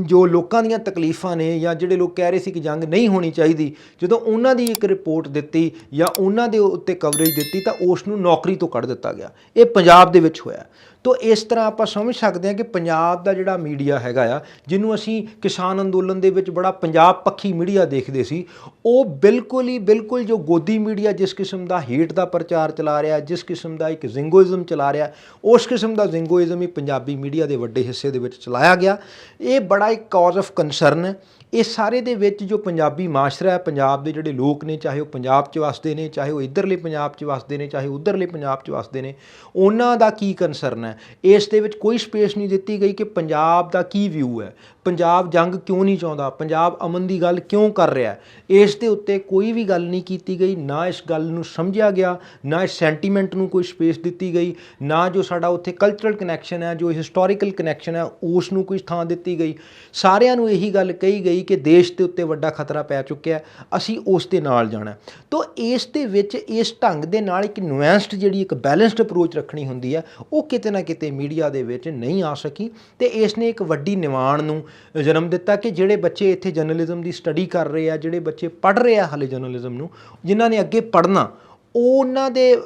ਜੋ ਲੋਕਾਂ ਦੀਆਂ ਤਕਲੀਫਾਂ ਨੇ ਜਾਂ ਜਿਹੜੇ ਲੋਕ ਕਹਿ ਰਹੇ ਸੀ ਕਿ ਜੰਗ ਨਹੀਂ ਹੋਣੀ ਚਾਹੀਦੀ, ਜਦੋਂ ਉਹਨਾਂ ਦੀ ਇੱਕ ਰਿਪੋਰਟ ਦਿੱਤੀ ਜਾਂ ਉਹਨਾਂ ਦੇ ਉੱਤੇ ਕਵਰੇਜ ਦਿੱਤੀ ਤਾਂ ਉਸ ਨੂੰ ਨੌਕਰੀ ਤੋਂ ਕੱਢ ਦਿੱਤਾ ਗਿਆ। ਇਹ ਪੰਜਾਬ ਦੇ ਵਿੱਚ ਹੋਇਆ। ਤੋ ਇਸ ਤਰ੍ਹਾਂ ਆਪਾਂ ਸਮਝ ਸਕਦੇ ਹਾਂ ਕਿ ਪੰਜਾਬ ਦਾ ਜਿਹੜਾ ਮੀਡੀਆ ਹੈਗਾ ਆ, ਜਿਹਨੂੰ ਅਸੀਂ ਕਿਸਾਨ ਅੰਦੋਲਨ ਦੇ ਵਿੱਚ ਬੜਾ ਪੰਜਾਬ ਪੱਖੀ ਮੀਡੀਆ ਦੇਖਦੇ ਸੀ, ਉਹ ਬਿਲਕੁਲ ਹੀ ਬਿਲਕੁਲ ਜੋ ਗੋਦੀ ਮੀਡੀਆ ਜਿਸ ਕਿਸਮ ਦਾ ਹੇਟ ਦਾ ਪ੍ਰਚਾਰ ਚਲਾ ਰਿਹਾ, ਜਿਸ ਕਿਸਮ ਦਾ ਇੱਕ ਜ਼ਿੰਗੋਇਜ਼ਮ ਚਲਾ ਰਿਹਾ, ਉਸ ਕਿਸਮ ਦਾ ਜ਼ਿੰਗੋਇਜ਼ਮ ਹੀ ਪੰਜਾਬੀ ਮੀਡੀਆ ਦੇ ਵੱਡੇ ਹਿੱਸੇ ਦੇ ਵਿੱਚ ਚਲਾਇਆ ਗਿਆ। ਇਹ ਬੜਾ ਇੱਕ ਕਾਜ਼ ਆਫ ਕੰਸਰਨ ਹੈ। ਇਹ ਸਾਰੇ ਦੇ ਵਿੱਚ ਜੋ ਪੰਜਾਬੀ ਮਾਸ਼ਰਾ ਹੈ, ਪੰਜਾਬ ਦੇ ਜਿਹੜੇ ਲੋਕ ਨੇ, ਚਾਹੇ ਉਹ ਪੰਜਾਬ 'ਚ ਵਸਦੇ ਨੇ, ਚਾਹੇ ਉਹ ਇੱਧਰਲੇ ਪੰਜਾਬ 'ਚ ਵਸਦੇ ਨੇ, ਚਾਹੇ ਉਧਰਲੇ ਪੰਜਾਬ 'ਚ ਵਸਦੇ ਨੇ, ਉਹਨਾਂ ਦਾ ਕੀ ਕੰਸਰਨ ਹੈ? ਇਸ ਦੇ ਵਿੱਚ ਕੋਈ ਸਪੇਸ ਨਹੀਂ ਦਿੱਤੀ ਗਈ ਕਿ ਪੰਜਾਬ ਦਾ ਕੀ ਵਿਊ ਹੈ। ਪੰਜਾਬ ਜੰਗ ਕਿਉਂ ਨਹੀਂ ਚਾਹੁੰਦਾ? ਪੰਜਾਬ ਅਮਨ ਦੀ ਗੱਲ ਕਿਉਂ ਕਰ ਰਿਹਾ ਇਸ ਦੇ ਉੱਤੇ ਕੋਈ ਵੀ ਗੱਲ ਨਹੀਂ ਕੀਤੀ ਗਈ, ਨਾ ਇਸ ਗੱਲ ਨੂੰ ਸਮਝਿਆ ਗਿਆ, ਨਾ ਇਸ ਸੈਂਟੀਮੈਂਟ ਨੂੰ ਕੋਈ ਸਪੇਸ ਦਿੱਤੀ ਗਈ, ਨਾ ਜੋ ਸਾਡਾ ਉੱਥੇ ਕਲਚਰਲ ਕਨੈਕਸ਼ਨ ਹੈ, ਜੋ ਹਿਸਟੋਰੀਕਲ ਕਨੈਕਸ਼ਨ ਹੈ, ਉਸ ਨੂੰ ਕੋਈ ਥਾਂ ਦਿੱਤੀ ਗਈ। ਸਾਰਿਆਂ ਨੂੰ ਇਹੀ ਗੱਲ ਕਹੀ ਗਈ ਕਿ ਦੇਸ਼ ਦੇ ਉੱਤੇ ਵੱਡਾ ਖਤਰਾ ਪੈ ਚੁੱਕਿਆ ਅਸੀਂ ਉਸ ਦੇ ਨਾਲ ਜਾਣਾ ਤੋਂ ਇਸ ਦੇ ਵਿੱਚ ਇਸ ਢੰਗ ਦੇ ਨਾਲ ਇੱਕ ਨੁਐਂਸਡ ਜਿਹੜੀ ਇੱਕ ਬੈਲੈਂਸਡ ਅਪਰੋਚ ਰੱਖਣੀ ਹੁੰਦੀ ਹੈ, ਉਹ ਕਿਤੇ ਨਾ ਕਿਤੇ ਮੀਡੀਆ ਦੇ ਵਿੱਚ ਨਹੀਂ ਆ ਸਕੀ ਤੇ ਇਸ ਨੇ ਇੱਕ ਵੱਡੀ ਨਿਵਾਣ ਨੂੰ ਜਨਮ ਦਿੱਤਾ ਕਿ ਜਿਹੜੇ ਬੱਚੇ ਇੱਥੇ ਜਰਨਲਿਜ਼ਮ ਦੀ ਸਟੱਡੀ ਕਰ ਰਹੇ ਆ, ਜਿਹੜੇ ਬੱਚੇ ਪੜ੍ਹ ਰਹੇ ਆ ਹਾਲੇ ਜਰਨਲਿਜ਼ਮ ਨੂੰ, ਜਿਨ੍ਹਾਂ ਨੇ ਅੱਗੇ ਪੜ੍ਹਨਾ, ਉਹਨਾਂ ਦੇ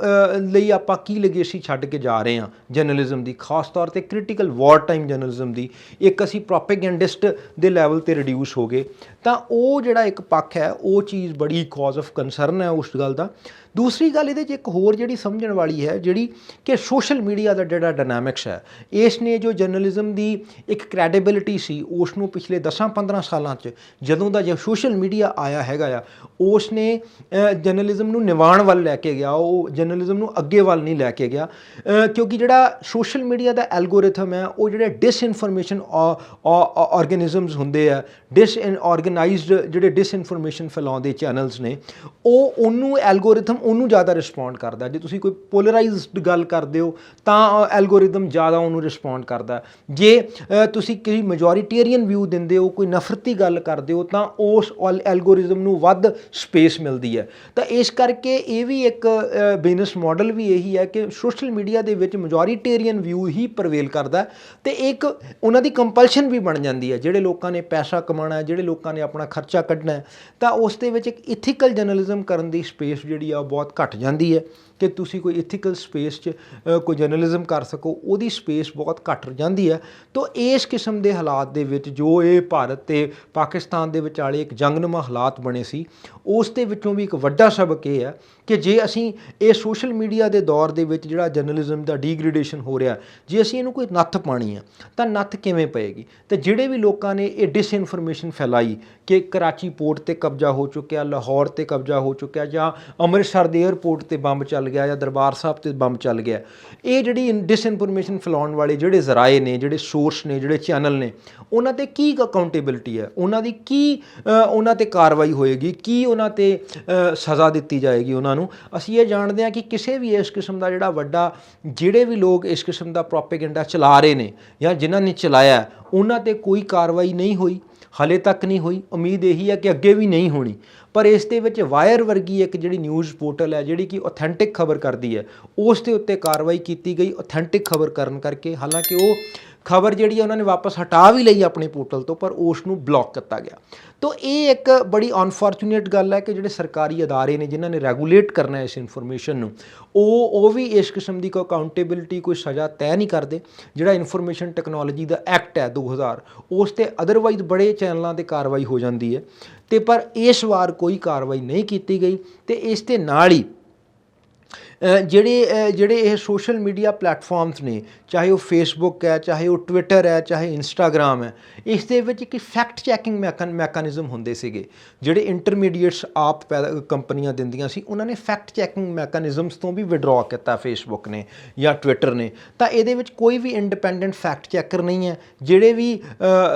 ਲਈ ਆਪਾਂ ਕੀ ਲੈਗੇਸੀ ਛੱਡ ਕੇ ਜਾ ਰਹੇ ਹਾਂ ਜਰਨਲਿਜ਼ਮ ਦੀ, ਖਾਸ ਤੌਰ ਤੇ ਕ੍ਰਿਟੀਕਲ ਵਾਰ ਟਾਈਮ ਜਰਨਲਿਜ਼ਮ ਦੀ, ਇੱਕ ਅਸੀਂ ਪ੍ਰੋਪੇਗੈਂਡਿਸਟ ਦੇ ਲੈਵਲ ਤੇ ਰਿਡਿਊਸ ਹੋ ਗਏ। ਤਾਂ ਉਹ ਜਿਹੜਾ ਇੱਕ ਪੱਖ ਹੈ, ਉਹ ਚੀਜ਼ ਬੜੀ ਕਾਜ਼ ਆਫ ਕੰਸਰਨ ਹੈ ਉਸ ਗੱਲ ਦਾ। ਦੂਸਰੀ ਗੱਲ ਇਹਦੇ 'ਚ ਇੱਕ ਹੋਰ ਜਿਹੜੀ ਸਮਝਣ ਵਾਲੀ ਹੈ, ਜਿਹੜੀ ਕਿ ਸੋਸ਼ਲ ਮੀਡੀਆ ਦਾ ਜਿਹੜਾ ਡਾਇਨਾਮਿਕਸ ਹੈ, ਇਸ ਨੇ ਜੋ ਜਰਨਲਿਜ਼ਮ ਦੀ ਇੱਕ ਕ੍ਰੈਡੀਬਿਲਿਟੀ ਸੀ ਉਸ ਨੂੰ ਪਿਛਲੇ 10-15 ਸਾਲਾਂ 'ਚ ਜਦੋਂ ਦਾ ਜੋ ਸੋਸ਼ਲ ਮੀਡੀਆ ਆਇਆ ਹੈਗਾ ਆ ਉਸ ਨੇ ਜਰਨਲਿਜ਼ਮ ਨੂੰ ਨਿਵਾਣ ਵੱਲ ਲੈ ਕੇ ਗਿਆ, ਉਹ ਜਰਨਲਿਜ਼ਮ ਨੂੰ ਅੱਗੇ ਵੱਲ ਨਹੀਂ ਲੈ ਕੇ ਗਿਆ ਕਿਉਂਕਿ ਜਿਹੜਾ ਸੋਸ਼ਲ ਮੀਡੀਆ ਦਾ ਐਲਗੋਰਿਥਮ ਹੈ, ਉਹ ਜਿਹੜੇ ਡਿਸਇਨਫੋਰਮੇਸ਼ਨ ਆਰਗੇਨਿਜ਼ਮਸ ਹੁੰਦੇ ਆ ਡਿਸ ਆਰਗੇਨਾਈਜ਼ਡ ਜਿਹੜੇ ਡਿਸਇਨਫੋਰਮੇਸ਼ਨ ਫੈਲਾਉਂਦੇ ਚੈਨਲਸ ਨੇ, ਉਹ ਉਹਨੂੰ ਐਲਗੋਰਿਥਮ ਉਹਨੂੰ ਜ਼ਿਆਦਾ ਰਿਸਪੌਂਡ ਕਰਦਾ। ਜੇ ਤੁਸੀਂ ਕੋਈ ਪੋਲਰਾਈਜ਼ਡ ਗੱਲ ਕਰਦੇ ਹੋ, ਤਾਂ ਐਲਗੋਰਿਥਮ ਜ਼ਿਆਦਾ ਉਹਨੂੰ ਰਿਸਪੌਂਡ ਕਰਦਾ। ਜੇ ਤੁਸੀਂ ਕਿਸੇ ਮੈਜੋਰਿਟੇਰੀਅਨ ਵਿਊ ਦਿੰਦੇ ਹੋ, ਕੋਈ ਨਫ਼ਰਤੀ ਗੱਲ ਕਰਦੇ ਹੋ, ਤਾਂ ਉਸ ਐਲਗੋਰਿਥਮ ਨੂੰ ਵੱਧ ਸਪੇਸ ਮਿਲਦੀ ਹੈ। ਤਾਂ ਇਸ ਕਰਕੇ ਇਹ ਵੀ ਇੱਕ ਬਿਜ਼ਨਸ ਮਾਡਲ ਵੀ ਇਹੀ ਹੈ ਕਿ ਸੋਸ਼ਲ ਮੀਡੀਆ ਦੇ ਵਿੱਚ ਮੈਜੋਰਿਟੇਰੀਅਨ ਵਿਊ ਹੀ ਪ੍ਰਵੇਲ ਕਰਦਾ ਹੈ ਤੇ ਇੱਕ ਉਹਨਾਂ ਦੀ ਕੰਪਲਸ਼ਨ ਵੀ ਬਣ ਜਾਂਦੀ ਹੈ। ਜਿਹੜੇ ਲੋਕਾਂ ਨੇ ਪੈਸਾ ਕਮਾਉਣਾ ਹੈ, ਜਿਹੜੇ ਲੋਕਾਂ ਨੇ ਆਪਣਾ ਖਰਚਾ ਕੱਢਣਾ ਹੈ, ਤਾਂ ਉਸ ਦੇ ਵਿੱਚ ਇੱਕ ਇਥੀਕਲ ਜਰਨਲਿਜ਼ਮ ਕਰਨ ਦੀ ਸਪੇਸ ਜਿਹੜੀ ਆ ਉਹ ਬਹੁਤ ਘਟ ਜਾਂਦੀ ਹੈ ਕਿ ਤੁਸੀਂ ਕੋਈ ਇਥੀਕਲ ਸਪੇਸ 'ਚ ਕੋਈ ਜਰਨਲਿਜ਼ਮ ਕਰ ਸਕੋ, ਉਹਦੀ ਸਪੇਸ ਬਹੁਤ ਘੱਟ ਜਾਂਦੀ ਹੈ। ਤੋਂ ਇਸ ਕਿਸਮ ਦੇ ਹਾਲਾਤ ਦੇ ਵਿੱਚ ਜੋ ਇਹ ਭਾਰਤ ਤੇ ਪਾਕਿਸਤਾਨ ਦੇ ਵਿਚਾਲੇ ਇੱਕ ਜੰਗਨੁਮਾ ਹਾਲਾਤ ਬਣੇ ਸੀ, ਉਸ ਦੇ ਵਿੱਚੋਂ ਵੀ ਇੱਕ ਵੱਡਾ ਸਬਕ ਇਹ ਹੈ ਕਿ ਜੇ ਅਸੀਂ ਇਹ ਸੋਸ਼ਲ ਮੀਡੀਆ ਦੇ ਦੌਰ ਦੇ ਵਿੱਚ ਜਿਹੜਾ ਜਰਨਲਿਜ਼ਮ ਦਾ ਡੀਗ੍ਰੇਡੇਸ਼ਨ ਹੋ ਰਿਹਾ, ਜੇ ਅਸੀਂ ਇਹਨੂੰ ਕੋਈ ਨੱਥ ਪਾਣੀ ਆ ਤਾਂ ਨੱਥ ਕਿਵੇਂ ਪਏਗੀ? ਤੇ ਜਿਹੜੇ ਵੀ ਲੋਕਾਂ ਨੇ ਇਹ ਡਿਸਇਨਫੋਰਮੇਸ਼ਨ ਫੈਲਾਈ ਕਿ ਕਰਾਚੀ ਪੋਰਟ ਤੇ ਕਬਜ਼ਾ ਹੋ ਚੁੱਕਿਆ, ਲਾਹੌਰ ਤੇ ਕਬਜ਼ਾ ਹੋ ਚੁੱਕਿਆ ਜਾਂ ਅੰਮ੍ਰਿਤਸਰ ਦੇ 에ਅਰਪੋਰਟ ਤੇ ਬੰਬ ਚੱਲ ਗਿਆ ਜਾਂ ਦਰਬਾਰ ਸਾਹਿਬ ਤੇ ਬੰਬ ਚੱਲ ਗਿਆ। ਇਹ ਜਿਹੜੀ ਡਿਸਇਨਫੋਰਮੇਸ਼ਨ ਫੈਲਾਉਣ ਵਾਲੇ ਜਿਹੜੇ ਜ਼ਰਾਏ ਨੇ, ਜਿਹੜੇ ਸੋਰਸ ਨੇ, ਜਿਹੜੇ ਚੈਨਲ ਨੇ, ਉਹਨਾਂ ਤੇ ਕੀ ਅਕਾਊਂਟੇਬਿਲਟੀ ਹੈ? ਉਹਨਾਂ ਦੀ ਕੀ ਉਹਨਾਂ ਤੇ ਕਾਰਵਾਈ ਹੋਏਗੀ? ਕੀ ਉਹਨਾਂ ਤੇ ਸਜ਼ਾ ਦਿੱਤੀ ਜਾਏਗੀ ਉਹਨਾਂ ਨੂੰ? ਅਸੀਂ ਇਹ ਜਾਣਦੇ ਹਾਂ ਕਿ ਕਿਸੇ ਵੀ ਇਸ ਕਿਸਮ ਦਾ ਜਿਹੜਾ ਵੱਡਾ, ਜਿਹੜੇ ਵੀ ਲੋਕ ਇਸ ਕਿਸਮ ਦਾ ਪ੍ਰੋਪੇਗੈਂਡਾ ਚਲਾ ਰਹੇ ਨੇ ਜਾਂ ਜਿਨ੍ਹਾਂ ਨੇ ਚਲਾਇਆ, ਉਹਨਾਂ ਤੇ ਕੋਈ ਕਾਰਵਾਈ ਨਹੀਂ ਹੋਈ। ਹਲੇ ਤੱਕ ਨਹੀਂ ਹੋਈ। ਉਮੀਦ ਇਹੀ ਹੈ ਕਿ ਅੱਗੇ ਵੀ ਨਹੀਂ ਹੋਣੀ। ਪਰ ਇਸ ਦੇ ਵਿੱਚ ਵਾਇਰ ਵਰਗੀ ਇੱਕ ਜਿਹੜੀ ਨਿਊਜ਼ ਪੋਰਟਲ ਹੈ, ਜਿਹੜੀ ਕਿ ਆਥੈਂਟਿਕ ਖਬਰ ਕਰਦੀ ਹੈ, ਉਸ ਦੇ ਉੱਤੇ ਕਾਰਵਾਈ ਕੀਤੀ ਗਈ। ਆਥੈਂਟਿਕ ਖਬਰ ਕਰਨ ਕਰਕੇ ਹਾਲਾਂਕਿ ਉਹ ਖਬਰ ਜਿਹੜੀ ਹੈ ਉਹਨਾਂ ਨੇ ਵਾਪਸ ਹਟਾ ਵੀ ਲਈ ਆਪਣੇ ਪੋਰਟਲ ਤੋਂ, ਪਰ ਉਸ ਨੂੰ ਬਲੌਕ ਕੀਤਾ ਗਿਆ। ਤੋਂ ਇਹ ਇੱਕ ਬੜੀ ਅਨਫੋਰਚੂਨੇਟ ਗੱਲ ਹੈ ਕਿ ਜਿਹੜੇ ਸਰਕਾਰੀ ਅਦਾਰੇ ਨੇ ਜਿਨ੍ਹਾਂ ਨੇ ਰੈਗੂਲੇਟ ਕਰਨਾ ਹੈ ਇਸ ਇਨਫੋਰਮੇਸ਼ਨ ਨੂੰ, ਉਹ ਉਹ ਵੀ ਇਸ ਕਿਸਮ ਦੀ ਕੋਈ ਅਕਾਊਂਟੇਬਿਲਟੀ ਕੋਈ ਸਜ਼ਾ ਤੈਅ ਨਹੀਂ ਕਰਦੇ, ਜਿਹੜਾ ਇਨਫੋਰਮੇਸ਼ਨ ਟੈਕਨੋਲੋਜੀ ਦਾ ਐਕਟ ਹੈ 2000 ਉਸ ਤੇ ਅਦਰਵਾਈਜ਼ ਬੜੇ ਚੈਨਲਾਂ ਤੇ ਕਾਰਵਾਈ ਹੋ ਜਾਂਦੀ ਹੈ। ਤੇ ਪਰ ਇਸ ਵਾਰ ਕੋਈ ਕਾਰਵਾਈ ਨਹੀਂ ਕੀਤੀ ਗਈ, ਤੇ ਇਸ ਦੇ ਨਾਲ ਹੀ ਜਿਹੜੇ ਜਿਹੜੇ ਇਹ ਸੋਸ਼ਲ ਮੀਡੀਆ ਪਲੇਟਫਾਰਮਸ ਨੇ, ਚਾਹੇ ਉਹ ਫੇਸਬੁੱਕ ਹੈ, ਚਾਹੇ ਉਹ ਟਵਿੱਟਰ ਹੈ, ਚਾਹੇ ਇੰਸਟਾਗ੍ਰam ਹੈ, ਇਸ ਦੇ ਵਿੱਚ ਇੱਕ ਫੈਕਟ ਚੈਕਿੰਗ ਮੈਕੈਨਿਜ਼ਮ ਹੁੰਦੇ ਸੀਗੇ। ਜਿਹੜੇ ਇੰਟਰਮੀਡੀਏਟਸ ਆਪ ਪੈਦਾ, ਕੰਪਨੀਆਂ ਦਿੰਦੀਆਂ ਸੀ, ਉਹਨਾਂ ਨੇ ਫੈਕਟ ਚੈਕਿੰਗ ਮੈਕੈਨਿਜ਼ਮਸ ਤੋਂ ਵੀ ਵਿਡਰਾ ਕੀਤਾ ਫੇਸਬੁੱਕ ਨੇ ਜਾਂ ਟਵਿੱਟਰ ਨੇ। ਤਾਂ ਇਹਦੇ ਵਿੱਚ ਕੋਈ ਵੀ ਇੰਡੀਪੈਂਡੈਂਟ ਫੈਕਟ ਚੈਕਰ ਨਹੀਂ ਹੈ। ਜਿਹੜੇ ਵੀ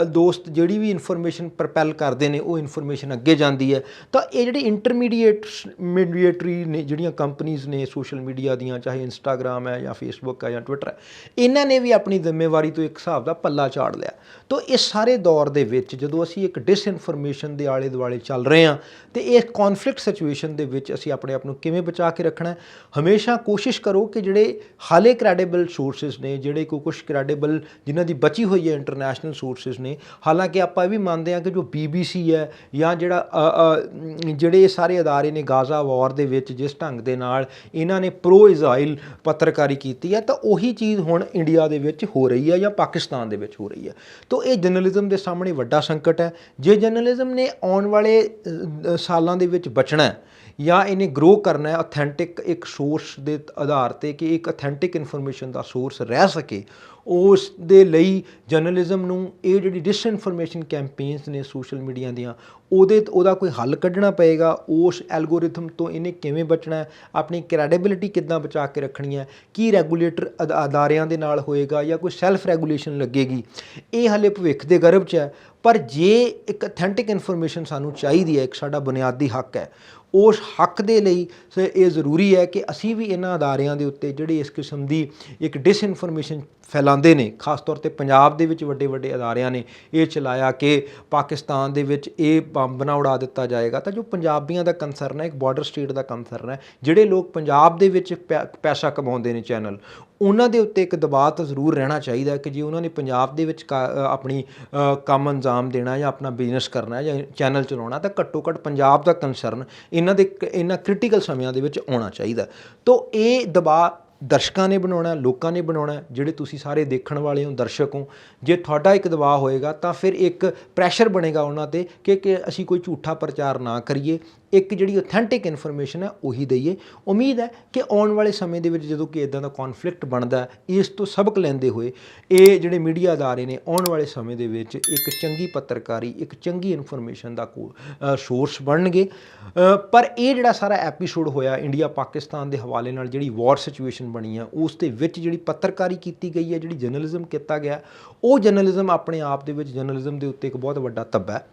ਦੋਸਤ, ਜਿਹੜੀ ਵੀ ਇਨਫੋਰਮੇਸ਼ਨ ਪ੍ਰਪੈਲ ਕਰਦੇ ਨੇ, ਉਹ ਇਨਫੋਰਮੇਸ਼ਨ ਅੱਗੇ ਜਾਂਦੀ ਹੈ। ਤਾਂ ਇਹ ਜਿਹੜੇ ਇੰਟਰਮੀਡੀਏਟ ਮੀਡੀਏਟਰੀ ਨੇ, ਜਿਹੜੀਆਂ ਕੰਪਨੀਆਂ ਨੇ ਸੋਸ਼ਲ ਸੋਸ਼ਲ ਮੀਡੀਆ ਦੀਆਂ, ਚਾਹੇ ਇੰਸਟਾਗ੍ਰam ਹੈ ਜਾਂ ਫੇਸਬੁੱਕ ਹੈ ਜਾਂ ਟਵਿੱਟਰ ਹੈ, ਇਹਨਾਂ ਨੇ ਵੀ ਆਪਣੀ ਜ਼ਿੰਮੇਵਾਰੀ ਤੋਂ ਇੱਕ ਹਿਸਾਬ ਦਾ ਪੱਲਾ ਝਾੜ ਲਿਆ। ਤੋਂ ਇਸ ਸਾਰੇ ਦੌਰ ਦੇ ਵਿੱਚ ਜਦੋਂ ਅਸੀਂ ਇੱਕ ਡਿਸਇਨਫੋਰਮੇਸ਼ਨ ਦੇ ਆਲੇ ਦੁਆਲੇ ਚੱਲ ਰਹੇ ਹਾਂ, ਤੇ ਇਹ ਕਨਫਲਿਕਟ ਸਿਚੁਏਸ਼ਨ ਦੇ ਵਿੱਚ ਅਸੀਂ ਆਪਣੇ ਆਪ ਨੂੰ ਕਿਵੇਂ ਬਚਾ ਕੇ ਰੱਖਣਾ ਹੈ? ਹਮੇਸ਼ਾ ਕੋਸ਼ਿਸ਼ ਕਰੋ ਕਿ ਜਿਹੜੇ ਹਾਲੇ ਕ੍ਰੈਡੀਬਲ ਸੋਰਸਸ ਨੇ, ਜਿਹੜੇ ਕੋਈ ਕੁਝ ਕ੍ਰੈਡੀਬਲ ਜਿਨ੍ਹਾਂ ਦੀ ਬਚੀ ਹੋਈ ਹੈ ਇੰਟਰਨੈਸ਼ਨਲ ਸੋਰਸਸ ਨੇ, ਹਾਲਾਂਕਿ ਆਪਾਂ ਇਹ ਵੀ ਮੰਨਦੇ ਹਾਂ ਕਿ ਜੋ BBC ਹੈ ਜਾਂ ਜਿਹੜਾ ਜਿਹੜੇ ਇਹ ਸਾਰੇ ਅਦਾਰੇ ਨੇ ਗਾਜ਼ਾ ਵਾਰ ਦੇ ਵਿੱਚ ਜਿਸ ਢੰਗ ਦੇ ਨਾਲ ਇਹਨਾਂ ਨੇ ਪ੍ਰੋ ਇਜ਼ਰਾਈਲ ਪੱਤਰਕਾਰੀ ਕੀਤੀ ਹੈ, ਤਾਂ ਉਹੀ ਚੀਜ਼ ਹੁਣ ਇੰਡੀਆ ਦੇ ਵਿੱਚ ਹੋ ਰਹੀ ਹੈ ਜਾਂ ਪਾਕਿਸਤਾਨ ਦੇ ਵਿੱਚ ਹੋ ਰਹੀ ਹੈ। ਤਾਂ ਇਹ ਜਰਨਲਿਜ਼ਮ ਦੇ ਸਾਹਮਣੇ ਵੱਡਾ ਸੰਕਟ ਹੈ। ਜੇ ਜਰਨਲਿਜ਼ਮ ਨੇ ਆਉਣ ਵਾਲੇ ਸਾਲਾਂ ਦੇ ਵਿੱਚ ਬਚਣਾ ਹੈ ਜਾਂ ਇਹਨੇ ਗਰੋ ਕਰਨਾ ਹੈ ਅਥੈਂਟਿਕ ਇੱਕ ਸੋਰਸ ਦੇ ਆਧਾਰ ਤੇ ਕਿ ਇੱਕ ਅਥੈਂਟਿਕ ਇਨਫੋਰਮੇਸ਼ਨ ਦਾ ਸੋਰਸ ਰਹਿ ਸਕੇ ਉਸ ਦੇ ਲਈ ਜਰਨਲਿਜ਼ਮ ਨੂੰ ਇਹ ਜਿਹੜੀ ਡਿਸਇਨਫੋਰਮੇਸ਼ਨ ਕੈਂਪੇਨਸ ਨੇ ਸੋਸ਼ਲ ਮੀਡੀਆ ਦੀਆਂ, ਉਹਦੇ ਉਹਦਾ ਕੋਈ ਹੱਲ ਕੱਢਣਾ ਪਏਗਾ, ਉਸ ਐਲਗੋਰਿਥਮ ਤੋਂ ਇਹਨੇ ਕਿਵੇਂ ਬਚਣਾ ਆਪਣੀ ਕ੍ਰੈਡੀਬਿਲਿਟੀ ਕਿੱਦਾਂ ਬਚਾ ਕੇ ਰੱਖਣੀ ਹੈ, ਕੀ ਰੈਗੂਲੇਟਰ ਅਦਾਰਿਆਂ ਦੇ ਨਾਲ ਹੋਏਗਾ ਜਾਂ ਕੋਈ ਸੈਲਫ ਰੈਗੂਲੇਸ਼ਨ ਲੱਗੇਗੀ, ਇਹ ਹਲੇ ਭਵਿੱਖ ਦੇ ਗਰਭ 'ਚ ਹੈ, ਪਰ ਜੇ ਇੱਕ ਅਥੈਂਟਿਕ ਇਨਫੋਰਮੇਸ਼ਨ ਸਾਨੂੰ ਚਾਹੀਦੀ ਹੈ, ਇੱਕ ਸਾਡਾ ਬੁਨਿਆਦੀ ਹੱਕ ਹੈ, ਉਸ ਹੱਕ ਦੇ ਲਈ ਸ- ਇਹ ਜ਼ਰੂਰੀ ਹੈ ਕਿ ਅਸੀਂ ਵੀ ਇਹਨਾਂ ਅਦਾਰਿਆਂ ਦੇ ਉੱਤੇ, ਜਿਹੜੀ ਇਸ ਕਿਸਮ ਦੀ ਇੱਕ ਡਿਸਇਨਫੋਰਮੇਸ਼ਨ ਫੈਲਾਉਂਦੇ ਨੇ, ਖਾਸ ਤੌਰ ਤੇ ਪੰਜਾਬ ਦੇ ਵਿੱਚ ਵੱਡੇ ਵੱਡੇ ਅਦਾਰਿਆਂ ਨੇ ਇਹ ਚਲਾਇਆ ਕਿ ਪਾਕਿਸਤਾਨ ਦੇ ਵਿੱਚ ਇਹ ਬੰਬ ਨਾ ਉਡਾ ਦਿੱਤਾ ਜਾਏਗਾ। ਤਾਂ ਜੋ ਪੰਜਾਬੀਆਂ ਦਾ ਕੰਸਰਨ ਹੈ, ਇੱਕ ਬਾਰਡਰ ਸਟੇਟ ਦਾ ਕੰਸਰਨ ਹੈ, ਜਿਹੜੇ ਲੋਕ ਪੰਜਾਬ ਦੇ ਵਿੱਚ ਪੈ- ਪੈਸਾ ਕਮਾਉਂਦੇ ਨੇ ਚੈਨਲ ਉਹਨਾਂ ਦੇ ਉੱਤੇ ਇੱਕ ਦਬਾਅ ਤਾਂ ਜ਼ਰੂਰ ਰਹਿਣਾ ਚਾਹੀਦਾ ਕਿ ਜੇ ਉਹਨਾਂ ਨੇ ਪੰਜਾਬ ਦੇ ਵਿੱਚ ਕਾ- ਆਪਣੀ ਕੰਮ ਅੰਜਾਮ ਦੇਣਾ ਜਾਂ ਆਪਣਾ ਬਿਜ਼ਨਸ ਕਰਨਾ ਜਾਂ ਚੈਨਲ ਚਲਾਉਣਾ, ਤਾਂ ਘੱਟੋ ਘੱਟ ਪੰਜਾਬ ਦਾ ਕੰਸਰਨ ਇਹਨਾਂ ਦੇ, ਇਹਨਾਂ ਕ੍ਰਿਟੀਕਲ ਸਮਿਆਂ ਦੇ ਵਿੱਚ ਆਉਣਾ ਚਾਹੀਦਾ। ਤੋਂ ਇਹ ਦਬਾਅ ਦਰਸ਼ਕਾਂ ਨੇ ਬਣਾਉਣਾ, ਲੋਕਾਂ ਨੇ ਬਣਾਉਣਾ, ਜਿਹੜੇ ਤੁਸੀਂ ਸਾਰੇ ਦੇਖਣ ਵਾਲੇ ਹੋ, ਦਰਸ਼ਕ ਹੋ, ਜੇ ਤੁਹਾਡਾ ਇੱਕ ਦਬਾਅ ਹੋਏਗਾ ਤਾਂ ਫਿਰ ਇੱਕ ਪ੍ਰੈਸ਼ਰ ਬਣੇਗਾ ਉਹਨਾਂ ਤੇ ਕਿ ਕਿ ਅਸੀਂ ਕੋਈ ਝੂਠਾ ਪ੍ਰਚਾਰ ਨਾ ਕਰੀਏ। ਇੱਕ ਜਿਹੜੀ ਅਥੈਂਟਿਕ ਇਨਫੋਰਮੇਸ਼ਨ ਹੈ, ਉਹੀ ਦਈਏ। ਉਮੀਦ ਹੈ ਕਿ ਆਉਣ ਵਾਲੇ ਸਮੇਂ ਦੇ ਵਿੱਚ ਜਦੋਂ ਕਿ ਇਦਾਂ ਦਾ ਕਨਫਲਿਕਟ ਬਣਦਾ ਇਸ ਤੋਂ ਸਬਕ ਲੈਂਦੇ ਹੋਏ ਇਹ ਜਿਹੜੇ ਮੀਡੀਆ ਅਦਾਰੇ ਨੇ, ਆਉਣ ਵਾਲੇ ਸਮੇਂ ਦੇ ਵਿੱਚ ਇੱਕ ਚੰਗੀ ਪੱਤਰਕਾਰੀ, ਇੱਕ ਚੰਗੀ ਇਨਫੋਰਮੇਸ਼ਨ ਦਾ ਸੋਰਸ ਬਣਨਗੇ। ਪਰ ਇਹ ਜਿਹੜਾ ਸਾਰਾ ਐਪੀਸੋਡ ਹੋਇਆ ਇੰਡੀਆ ਪਾਕਿਸਤਾਨ ਦੇ ਹਵਾਲੇ ਨਾਲ ਜਿਹੜੀ ਵਾਰ ਸਿਚੁਏਸ਼ਨ ਬਣੀ ਆ, ਉਸ ਦੇ ਵਿੱਚ ਜਿਹੜੀ ਪੱਤਰਕਾਰੀ ਕੀਤੀ ਗਈ ਹੈ, ਜਿਹੜੀ ਜਰਨਲਿਜ਼ਮ ਕੀਤਾ ਗਿਆ, ਉਹ ਜਰਨਲਿਜ਼ਮ ਆਪਣੇ ਆਪ ਦੇ ਵਿੱਚ ਜਰਨਲਿਜ਼ਮ ਦੇ ਉੱਤੇ ਇੱਕ ਬਹੁਤ ਵੱਡਾ ਧੱਬਾ ਹੈ।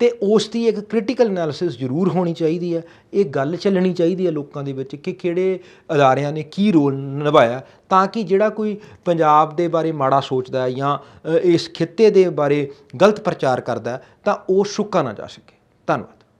ਤੇ ਉਸ ਦੀ ਇੱਕ ਕ੍ਰਿਟੀਕਲ ਐਨਾਲਿਸਿਸ ਜ਼ਰੂਰ ਹੋਣੀ ਚਾਹੀਦੀ ਹੈ। ਇਹ ਗੱਲ ਚੱਲਣੀ ਚਾਹੀਦੀ ਹੈ ਲੋਕਾਂ ਦੇ ਵਿੱਚ ਕਿ ਕਿਹੜੇ ਅਦਾਰਿਆਂ ਨੇ ਕੀ ਰੋਲ ਨਿਭਾਇਆ ਤਾਂ ਕਿ ਜਿਹੜਾ ਕੋਈ ਪੰਜਾਬ ਦੇ ਬਾਰੇ ਮਾੜਾ ਸੋਚਦਾ ਹੈ ਜਾਂ ਇਸ ਖਿੱਤੇ ਦੇ ਬਾਰੇ ਗਲਤ ਪ੍ਰਚਾਰ ਕਰਦਾ ਤਾਂ ਉਹ ਸੁੱਕਾ ਨਾ ਜਾ ਸਕੇ। ਧੰਨਵਾਦ।